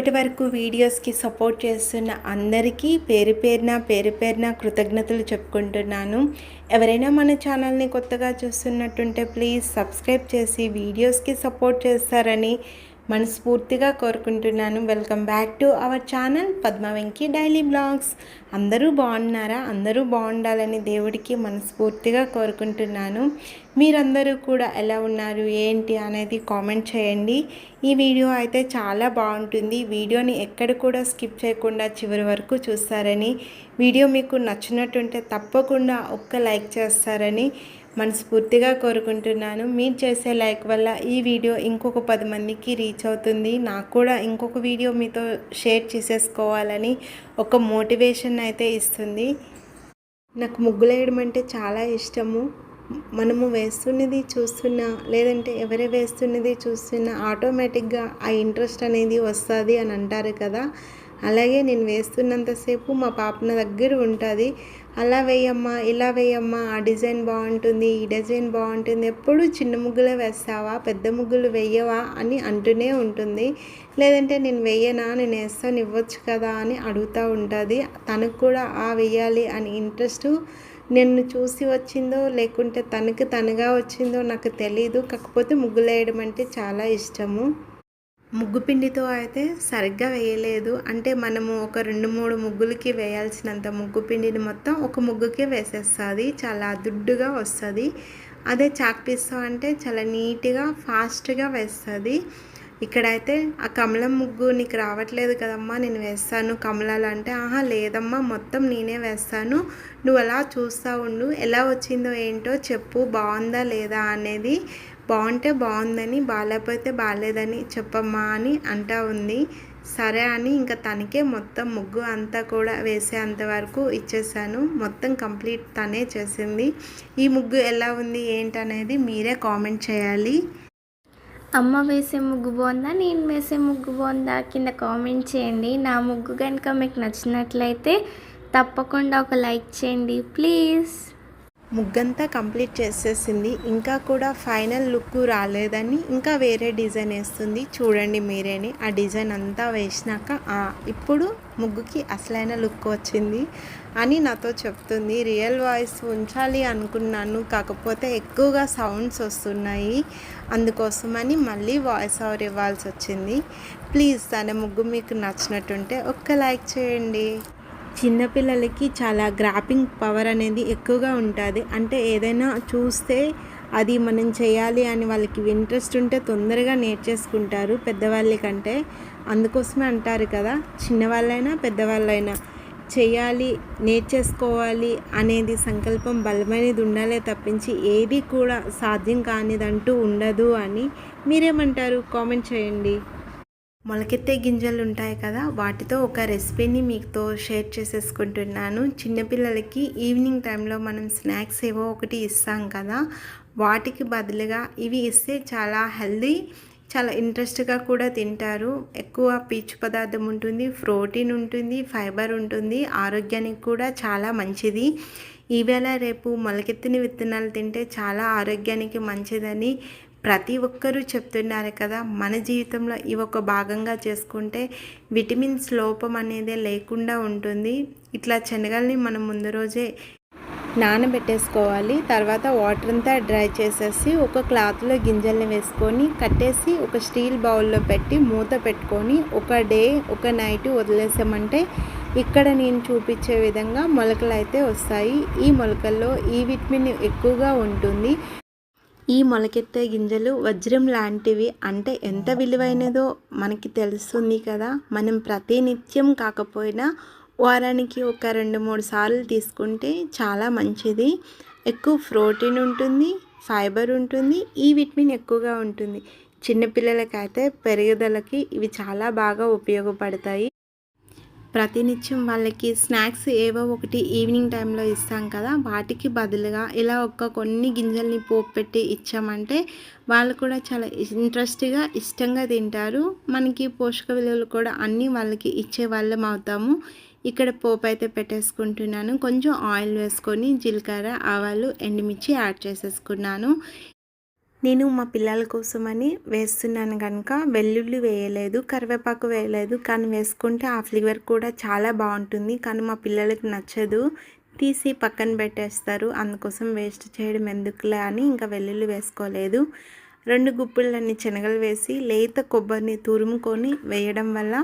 ఇప్పటి వరకు వీడియోస్కి సపోర్ట్ చేస్తున్న అందరికీ పేరు పేరున పేరు పేరున కృతజ్ఞతలు చెప్పుకుంటున్నాను. ఎవరైనా మన ఛానల్ని కొత్తగా చూస్తున్నట్టుంటే ప్లీజ్ సబ్స్క్రైబ్ చేసి వీడియోస్కి సపోర్ట్ చేస్తారని మనస్ఫూర్తిగా కోరుకుంటున్నాను. Welcome back to our channel Padma Venki daily blogs అందరూ బాగున్నారా? అందరూ బాగుండాలని దేవుడికి మనస్ఫూర్తిగా కోరుకుంటున్నాను. మీరందరూ కూడా ఎలా ఉన్నారు? ఏంటి అనేది కామెంట్ చేయండి. ఈ వీడియో అయితే చాలా బాగుంటుంది. వీడియోని ఎక్కడ కూడా స్కిప్ చేయకుండా చివరి వరకు చూస్తారని. వీడియో మీకు నచ్చినట్టుంటే తప్పకుండా ఒక్క లైక్ చేస్తారని. మనస్ఫూర్తిగా కోరుకుంటున్నాను. మీరు చేసే లైక్ వల్ల ఈ వీడియో ఇంకొక పది మందికి రీచ్ అవుతుంది. నాకు కూడా ఇంకొక వీడియో మీతో షేర్ చేసేసుకోవాలని ఒక మోటివేషన్ అయితే ఇస్తుంది. నాకు ముగ్గులు వేయడం అంటే చాలా ఇష్టము. మనము వేస్తున్నది చూస్తున్నా లేదంటే ఎవరే వేస్తున్నది చూస్తున్నా ఆటోమేటిక్గా ఆ ఇంట్రెస్ట్ అనేది వస్తుంది అని అంటారు కదా. అలాగే నేను వేస్తున్నంతసేపు మా పాప నా దగ్గర ఉంటుంది. అలా వేయమ్మా ఇలా వేయమ్మా ఆ డిజైన్ బాగుంటుంది ఈ డిజైన్ బాగుంటుంది ఎప్పుడు చిన్న ముగ్గులే వేస్తావా పెద్ద ముగ్గులు వేయవా అని అంటూనే ఉంటుంది. లేదంటే నేను వేయనా నేను వేస్తాను ఇవ్వచ్చు కదా అని అడుగుతూ ఉంటుంది. తనకు కూడా ఆ వేయాలి అని ఇంట్రెస్ట్ నిన్ను చూసి వచ్చిందో లేకుంటే తనకి తనగా వచ్చిందో నాకు తెలీదు. కాకపోతే ముగ్గులు వేయడం అంటే చాలా ఇష్టము. ముగ్గు పిండితో అయితే సరిగ్గా వేయలేదు. అంటే మనము ఒక రెండు మూడు ముగ్గులకి వేయాల్సినంత ముగ్గు పిండిని మొత్తం ఒక ముగ్గుకే వేసేస్తుంది. చాలా దుడ్డుగా వస్తుంది. అదే చాక్ పీస్తో అంటే చాలా నీట్గా ఫాస్ట్గా వేస్తుంది. ఇక్కడైతే ఆ కమలం ముగ్గు నీకు రావట్లేదు కదమ్మా నేను వేస్తాను కమలాలు అంటే ఆహా లేదమ్మా మొత్తం నేనే వేస్తాను. నువ్వు అలా చూస్తూ ఉండు. ఎలా వచ్చిందో ఏంటో చెప్పు బాగుందా లేదా అనేది బాగుంటే బాగుందని బాగాలేకపోతే బాగాలేదని చెప్పమ్మా అని అంటా ఉంది. సరే అని ఇంకా తనకే మొత్తం ముగ్గు అంతా కూడా వేసేంత వరకు ఇచ్చేసాను మొత్తం కంప్లీట్ తనే చేసింది. ఈ ముగ్గు ఎలా ఉంది ఏంటనేది మీరే కామెంట్ చేయాలి. అమ్మ వేసే ముగ్గు బాగుందా నేను వేసే ముగ్గు బాగుందా కింద కామెంట్ చేయండి. నా ముగ్గు కనుక మీకు నచ్చినట్లయితే తప్పకుండా ఒక లైక్ చేయండి ప్లీజ్. ముగ్గంతా కంప్లీట్ చేసేసింది. ఇంకా కూడా ఫైనల్ లుక్ రాలేదని ఇంకా వేరే డిజైన్ వేస్తుంది. చూడండి మీరేని ఆ డిజైన్ అంతా వేసినాక ఇప్పుడు ముగ్గుకి అసలైన లుక్ వచ్చింది అని నాతో చెప్తుంది. రియల్ వాయిస్ ఉంచాలి అనుకున్నాను కాకపోతే ఎక్కువగా సౌండ్స్ వస్తున్నాయి అందుకోసమని మళ్ళీ వాయిస్ ఓవర్ ఇవ్వాల్సి వచ్చింది. ప్లీజ్ తన ముగ్గు మీకు నచ్చినట్టుంటే ఒక్క లైక్ చేయండి. చిన్నపిల్లలకి చాలా గ్రాపింగ్ పవర్ అనేది ఎక్కువగా ఉంటుంది. అంటే ఏదైనా చూస్తే అది మనం చేయాలి అని వాళ్ళకి ఇంట్రెస్ట్ ఉంటే తొందరగా నేర్చేసుకుంటారు పెద్దవాళ్ళ కంటే. అందుకోసమే అంటారు కదా చిన్నవాళ్ళైనా పెద్దవాళ్ళైనా చేయాలి నేర్చేసుకోవాలి అనేది సంకల్పం బలమైనది ఉండాలే తప్పించి ఏది కూడా సాధ్యం కానిదంటూ ఉండదు అని మీరేమంటారు? కామెంట్ చేయండి. మొలకెత్తే గింజలు ఉంటాయి కదా వాటితో ఒక రెసిపీని మీతో షేర్ చేసేసుకుంటున్నాను. చిన్నపిల్లలకి ఈవినింగ్ టైంలో మనం స్నాక్స్ ఏవో ఒకటి ఇస్తాం కదా వాటికి బదులుగా ఇవి ఇస్తే చాలా హెల్దీ చాలా ఇంట్రెస్ట్గా కూడా తింటారు. ఎక్కువ పీచు పదార్థం ఉంటుంది ప్రోటీన్ ఉంటుంది ఫైబర్ ఉంటుంది ఆరోగ్యానికి కూడా చాలా మంచిది. ఈవేళ రేపు మొలకెత్తిన విత్తనాలు తింటే చాలా ఆరోగ్యానికి మంచిదని ప్రతి ఒక్కరూ చెప్తున్నారు కదా. మన జీవితంలో ఇవి ఒక భాగంగా చేసుకుంటే విటమిన్స్ లోపం అనేది లేకుండా ఉంటుంది. ఇట్లా శనగల్ని మనం ముందు రోజే నానబెట్టేసుకోవాలి. తర్వాత వాటర్ అంతా డ్రై చేసేసి ఒక క్లాత్లో గింజల్ని వేసుకొని కట్టేసి ఒక స్టీల్ బౌల్లో పెట్టి మూత పెట్టుకొని ఒక డే ఒక నైట్ వదిలేసామంటే ఇక్కడ నేను చూపించే విధంగా మొలకలు అయితే వస్తాయి. ఈ మొలకల్లో ఈ విటమిన్ ఎక్కువగా ఉంటుంది. ఈ మొలకెత్తే గింజలు వజ్రం లాంటివి. అంటే ఎంత విలువైనదో మనకి తెలుస్తుంది కదా. మనం ప్రతినిత్యం కాకపోయినా వారానికి ఒక రెండు మూడు సార్లు తీసుకుంటే చాలా మంచిది. ఎక్కువ ప్రోటీన్ ఉంటుంది ఫైబర్ ఉంటుంది ఈ విటమిన్ ఎక్కువగా ఉంటుంది. చిన్నపిల్లలకైతే పెరుగుదలకి ఇవి చాలా బాగా ఉపయోగపడతాయి. ప్రతినిత్యం వాళ్ళకి స్నాక్స్ ఏవో ఒకటి ఈవినింగ్ టైంలో ఇస్తాం కదా వాటికి బదులుగా ఇలా ఒక్క కొన్ని గింజల్ని పోపు పెట్టి ఇచ్చామంటే వాళ్ళు కూడా చాలా ఇంట్రెస్ట్గా ఇష్టంగా తింటారు. మనకి పోషక విలువలు కూడా అన్నీ వాళ్ళకి ఇచ్చే వాళ్ళం అవుతాము. ఇక్కడ పోపు అయితే పెట్టేసుకుంటున్నాను. కొంచెం ఆయిల్ వేసుకొని జీలకర్ర ఆవాలు ఎండుమిర్చి యాడ్ చేసేసుకున్నాను. నేను మా పిల్లల కోసమని వేస్తున్నాను కనుక వెల్లుల్లి వేయలేదు కరివేపాకు వేయలేదు కానీ వేసుకుంటే ఆ ఫ్లేవర్ కూడా చాలా బాగుంటుంది. కానీ మా పిల్లలకి నచ్చదు. తీసి పక్కన పెట్టేస్తారు. అందుకోసం వేస్ట్ చేయడం ఎందుకులే అని ఇంకా వెల్లుల్లి వేసుకోలేదు. రెండు గుప్పిళ్ళన్ని శనగలు వేసి లేత కొబ్బరిని తురుముకొని వేయడం వల్ల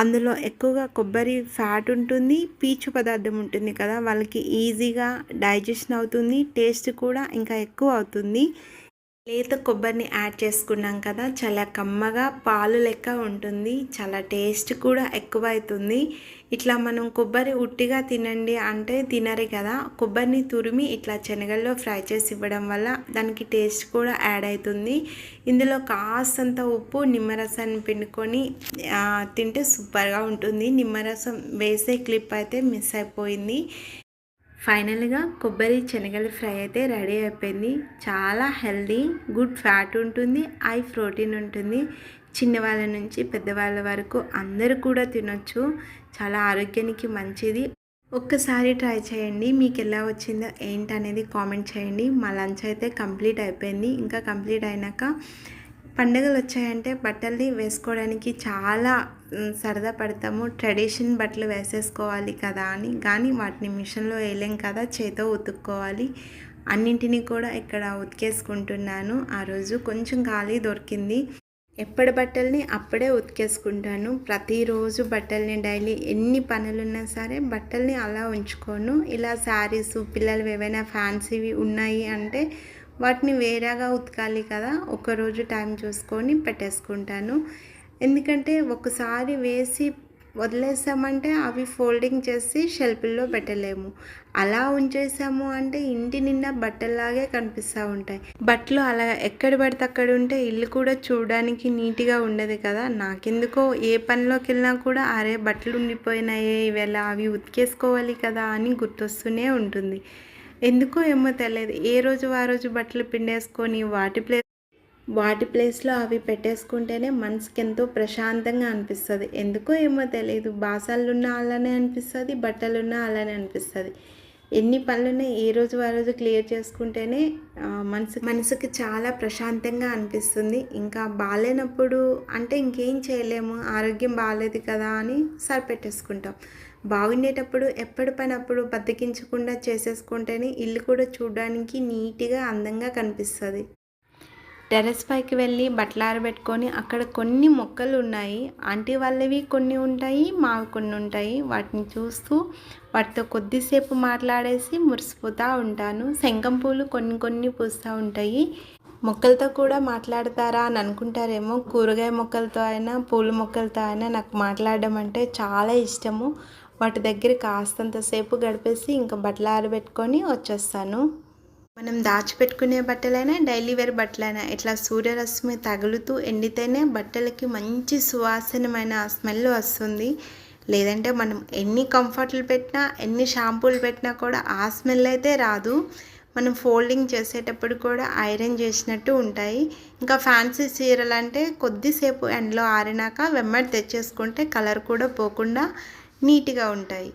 అందులో ఎక్కువగా కొబ్బరి ఫ్యాట్ ఉంటుంది పీచు పదార్థం ఉంటుంది కదా. వాళ్ళకి ఈజీగా డైజెషన్ అవుతుంది టేస్ట్ కూడా ఇంకా ఎక్కువ అవుతుంది. లేత కొబ్బరిని యాడ్ చేసుకున్నాం కదా చాలా కమ్మగా పాలు లెక్క ఉంటుంది చాలా టేస్ట్ కూడా ఎక్కువ అవుతుంది ఇట్లా మనం కొబ్బరి ఉట్టిగా తినండి అంటే తినరు కదా కొబ్బరిని తురిమి ఇట్లా శనగల్లో ఫ్రై చేసి ఇవ్వడం వల్ల దానికి టేస్ట్ కూడా యాడ్ అవుతుంది. ఇందులో కాస్తంత ఉప్పు నిమ్మరసాన్ని పిండుకొని తింటే సూపర్గా ఉంటుంది. నిమ్మరసం వేసే క్లిప్ అయితే మిస్ అయిపోయింది. ఫైనల్గా కొబ్బరి శనగల ఫ్రై అయితే రెడీ అయిపోయింది. చాలా హెల్దీ గుడ్ ఫ్యాట్ ఉంటుంది హై ప్రోటీన్ ఉంటుంది. చిన్నవాళ్ళ నుంచి పెద్దవాళ్ళ వరకు అందరూ కూడా తినొచ్చు. చాలా ఆరోగ్యానికి మంచిది. ఒక్కసారి ట్రై చేయండి మీకు ఎలా వచ్చిందో ఏంటనేది కామెంట్ చేయండి. మా లంచ్ అయితే కంప్లీట్ అయిపోయింది. ఇంకా కంప్లీట్ అయినాక పండుగలు వచ్చాయంటే బట్టల్ని వేసుకోవడానికి చాలా సరదా పడతాము. ట్రెడిషన్ బట్టలు వేసేసుకోవాలి కదా అని. కానీ వాటిని మిషన్లో వేయలేం కదా చేతో ఉతుక్కోవాలి. అన్నింటినీ కూడా ఇక్కడ ఉతికేసుకుంటున్నాను. ఆ రోజు కొంచెం ఖాళీ దొరికింది. ఎప్పటి బట్టల్ని అప్పుడే ఉతికేసుకుంటాను. ప్రతిరోజు బట్టల్ని డైలీ ఎన్ని పనులున్నా సరే బట్టల్ని అలా ఉంచుకోను. ఇలా శారీస్ పిల్లలు ఏవైనా ఫ్యాన్సీవి ఉన్నాయి అంటే వాటిని వేరేగా ఉతకాలి కదా. ఒకరోజు టైం చూసుకొని పెట్టేసుకుంటాను. ఎందుకంటే ఒకసారి వేసి వదిలేసామంటే అవి ఫోల్డింగ్ చేసి షెల్ఫ్లో పెట్టలేము. అలా ఉంచేసాము అంటే ఇంటి నిండా బట్టల్లాగే కనిపిస్తూ ఉంటాయి. బట్టలు అలా ఎక్కడ పడితే అక్కడ ఉంటే ఇల్లు కూడా చూడడానికి నీట్గా ఉండదు కదా. నాకెందుకో ఏ పనిలోకి వెళ్ళినా కూడా అరే బట్టలు ఉండిపోయినాయే ఇవేళ అవి ఉతికేసుకోవాలి కదా అని గుర్తొస్తూనే ఉంటుంది. ఎందుకో ఏమో తెలియదు ఏ రోజు ఆ రోజు బట్టలు పిండేసుకొని వాటి ప్లేస్ వాటి ప్లేస్లో అవి పెట్టేసుకుంటేనే మనసుకి ఎంతో ప్రశాంతంగా అనిపిస్తుంది. ఎందుకో ఏమో తెలియదు బాసాలున్నా అలానే అనిపిస్తుంది బట్టలున్నా అలానే అనిపిస్తుంది. ఎన్ని పనులున్నా ఏ రోజు ఆ రోజు క్లియర్ చేసుకుంటేనే మనసు మనసుకి చాలా ప్రశాంతంగా అనిపిస్తుంది. ఇంకా బాగాలేనప్పుడు అంటే ఇంకేం చేయలేము. ఆరోగ్యం బాగాలేదు కదా అని సరిపెట్టేసుకుంటాం. బాగుండేటప్పుడు ఎప్పటి పని అప్పుడు బద్దకించకుండా చేసేసుకుంటేనే ఇల్లు కూడా చూడడానికి నీట్గా అందంగా కనిపిస్తుంది. టెర్రస్ పైకి వెళ్ళి బట్టలు ఆరబెట్టుకొని అక్కడ కొన్ని మొక్కలు ఉన్నాయి. ఆంటీ వాళ్ళవి కొన్ని ఉంటాయి మావి కొన్ని ఉంటాయి. వాటిని చూస్తూ వాటితో కొద్దిసేపు మాట్లాడేసి మురిసిపోతూ ఉంటాను. శంఖం పూలు కొన్ని కొన్ని పూస్తూ ఉంటాయి. మొక్కలతో కూడా మాట్లాడతారా అని అనుకుంటారేమో. కూరగాయ మొక్కలతో అయినా పూల మొక్కలతో అయినా నాకు మాట్లాడడం అంటే చాలా ఇష్టము. వాటి దగ్గర కాస్తంతసేపు గడిపేసి ఇంకా బట్టలు ఆరబెట్టుకొని వచ్చేస్తాను. మనం దాచిపెట్టుకునే బట్టలైనా డైలీ వేర్ బట్టలైనా ఇట్లా సూర్యరశ్మి తగులుతూ ఎండితేనే బట్టలకి మంచి సువాసనమైన స్మెల్ వస్తుంది. లేదంటే మనం ఎన్ని కంఫర్ట్లు పెట్టినా ఎన్ని షాంపూలు పెట్టినా కూడా ఆ స్మెల్ అయితే రాదు. మనం ఫోల్డింగ్ చేసేటప్పుడు కూడా ఐరన్ చేసినట్టు ఉంటాయి. ఇంకా ఫ్యాన్సీ చీరలు అంటే కొద్దిసేపు ఎండలో ఆరినాక వెమ్మడి తెచ్చేసుకుంటే కలర్ కూడా పోకుండా నీట్గా ఉంటాయి.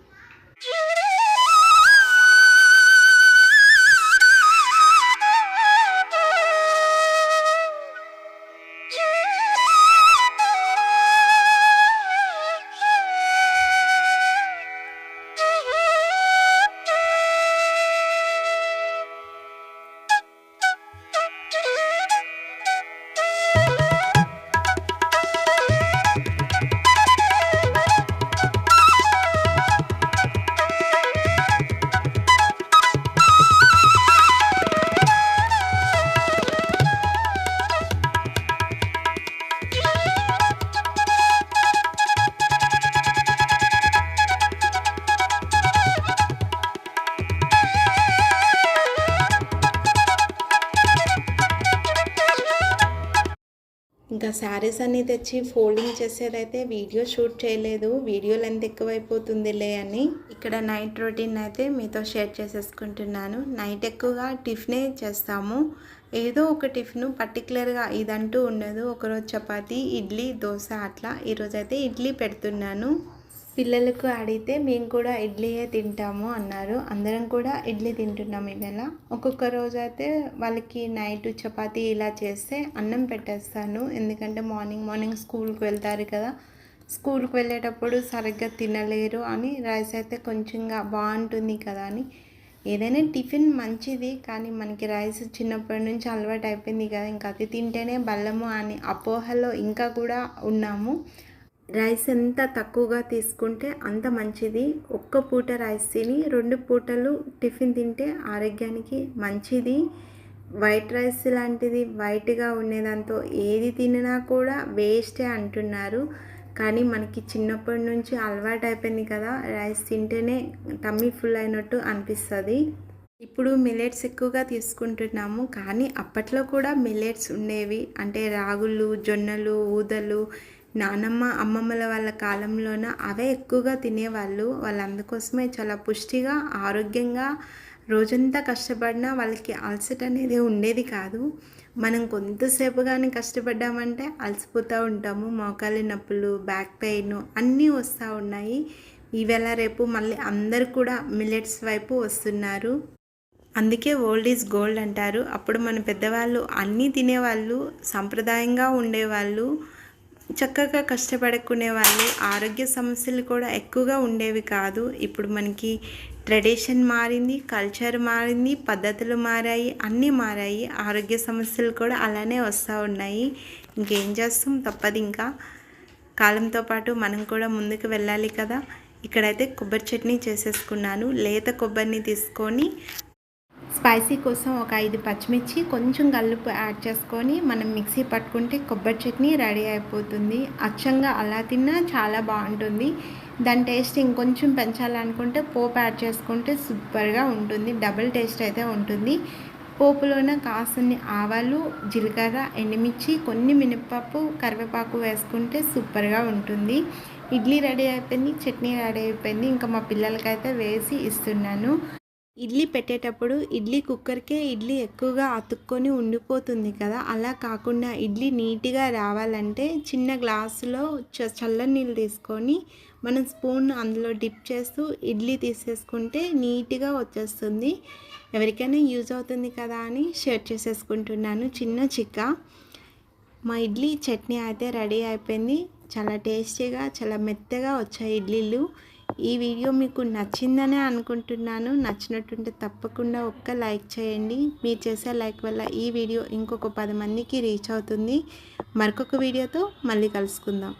శారీస్ అన్ని తెచ్చి ఫోల్డింగ్ చేసేదైతే వీడియో షూట్ చేయలేదు. వీడియో లెంత్ ఎక్కువైపోతుందిలే అని ఇక్కడ నైట్ రొటీన్ అయితే మీతో షేర్ చేసేసుకుంటున్నాను. నైట్ ఎక్కువగా టిఫినే చేస్తాము. ఏదో ఒక టిఫిన్ పర్టికులర్గా ఇదంటూ ఉండదు. ఒకరోజు చపాతి ఇడ్లీ దోశ అట్లా ఈరోజైతే ఇడ్లీ పెడుతున్నాను. పిల్లలకు అడిగితే మేము కూడా ఇడ్లీయే తింటాము అన్నారు. అందరం కూడా ఇడ్లీ తింటున్నాం ఇవాళ. ఒక్కొక్క రోజు అయితే వాళ్ళకి నైట్ చపాతి ఇలా చేస్తే అన్నం పెట్టేస్తాను. ఎందుకంటే మార్నింగ్ మార్నింగ్ స్కూల్కి వెళ్తారు కదా. స్కూల్కి వెళ్ళేటప్పుడు సరిగ్గా తినలేరు అని రైస్ అయితే కొంచెంగా బాగుంటుంది కదా అని. ఏదైనా టిఫిన్ మంచిది కానీ మనకి రైస్ చిన్నప్పటి నుంచి అలవాటు అయిపోయింది కదా. ఇంకా అది తింటేనే బల్లము అని అపోహలో ఇంకా కూడా ఉన్నాము. రైస్ ఎంత తక్కువగా తీసుకుంటే అంత మంచిది. ఒక్క పూట రైస్ తిని రెండు పూటలు టిఫిన్ తింటే ఆరోగ్యానికి మంచిది. వైట్ రైస్ లాంటిది వైట్గా ఉండేదాంతో ఏది తినినా కూడా వేస్టే అంటున్నారు. కానీ మనకి చిన్నప్పటి నుంచి అలవాటు అయిపోయింది కదా రైస్ తింటేనే తమ్మి ఫుల్ అయినట్టు అనిపిస్తుంది. ఇప్పుడు మిల్లెట్స్ ఎక్కువగా తీసుకుంటున్నాము కానీ అప్పట్లో కూడా మిల్లెట్స్ ఉండేవి. అంటే రాగులు జొన్నలు ఊదలు నానమ్మ అమ్మమ్మల వాళ్ళ కాలంలోన అవే ఎక్కువగా తినేవాళ్ళు. వాళ్ళు అందుకోసమే చాలా పుష్టిగా ఆరోగ్యంగా రోజంతా కష్టపడినా వాళ్ళకి అలసట అనేది ఉండేది కాదు. మనం కొంతసేపు కానీ కష్టపడ్డామంటే అలసిపోతూ ఉంటాము. మోకాలి నొప్పులు బ్యాక్ పెయిన్ అన్నీ వస్తూ ఉన్నాయి. ఈవేళ రేపు మళ్ళీ అందరు కూడా మిల్లెట్స్ వైపు వస్తున్నారు. అందుకే ఓల్డ్ ఈజ్ గోల్డ్ అంటారు. అప్పుడు మన పెద్దవాళ్ళు అన్నీ తినేవాళ్ళు సాంప్రదాయంగా ఉండేవాళ్ళు. చక్కగా కష్టపడుకునే వాళ్ళు ఆరోగ్య సమస్యలు కూడా ఎక్కువగా ఉండేవి కాదు. ఇప్పుడు మనకి ట్రెడిషన్ మారింది కల్చర్ మారింది పద్ధతులు మారాయి అన్నీ మారాయి. ఆరోగ్య సమస్యలు కూడా అలానే వస్తూ ఉన్నాయి. ఇంకేం చేస్తాం? తప్పదు ఇంకా. కాలంతో పాటు మనం కూడా ముందుకు వెళ్ళాలి కదా. ఇక్కడైతే కొబ్బరి చట్నీ చేసేసుకున్నాను. లేత కొబ్బరిని తీసుకొని స్పైసీ కోసం ఒక ఐదు పచ్చిమిర్చి కొంచెం కల్లుపు యాడ్ చేసుకొని మనం మిక్సీ పట్టుకుంటే కొబ్బరి చట్నీ రెడీ అయిపోతుంది. అచ్చంగా అలా తిన్నా చాలా బాగుంటుంది. దాని టేస్ట్ ఇంకొంచెం పెంచాలనుకుంటే పోపు యాడ్ చేసుకుంటే సూపర్గా ఉంటుంది. డబుల్ టేస్ట్ అయితే ఉంటుంది. పోపులోన కాసుని ఆవాలు జీలకర్ర ఎండుమిర్చి కొన్ని మినపప్పు కరివేపాకు వేసుకుంటే సూపర్గా ఉంటుంది. ఇడ్లీ రెడీ అయిపోయింది చట్నీ రెడీ అయిపోయింది. ఇంకా మా పిల్లలకైతే వేసి ఇస్తున్నాను. ఇడ్లీ పెట్టేటప్పుడు ఇడ్లీ కుక్కర్కే ఇడ్లీ ఎక్కువగా అతుక్కొని ఉండిపోతుంది కదా. అలా కాకుండా ఇడ్లీ నీట్గా రావాలంటే చిన్న గ్లాసులో చ చల్ల నీళ్ళు తీసుకొని మనం స్పూన్ అందులో డిప్ చేస్తూ ఇడ్లీ తీసేసుకుంటే నీట్గా వచ్చేస్తుంది. ఎవరికైనా యూజ్ అవుతుంది కదా అని షేర్ చేసేసుకుంటున్నాను. చిన్న చిక్క. మా ఇడ్లీ చట్నీ అయితే రెడీ అయిపోయింది. చాలా టేస్టీగా చాలా మెత్తగా వచ్చాయి ఇడ్లీలు. ఈ వీడియో మీకు నచ్చిందనే అనుకుంటున్నాను. నచ్చినట్టుంటే తప్పకుండా ఒక్క లైక్ చేయండి. మీరు చేసే లైక్ వల్ల ఈ వీడియో ఇంకొక పది మందికి రీచ్ అవుతుంది. మరొక వీడియోతో మళ్ళీ కలుసుకుందాం.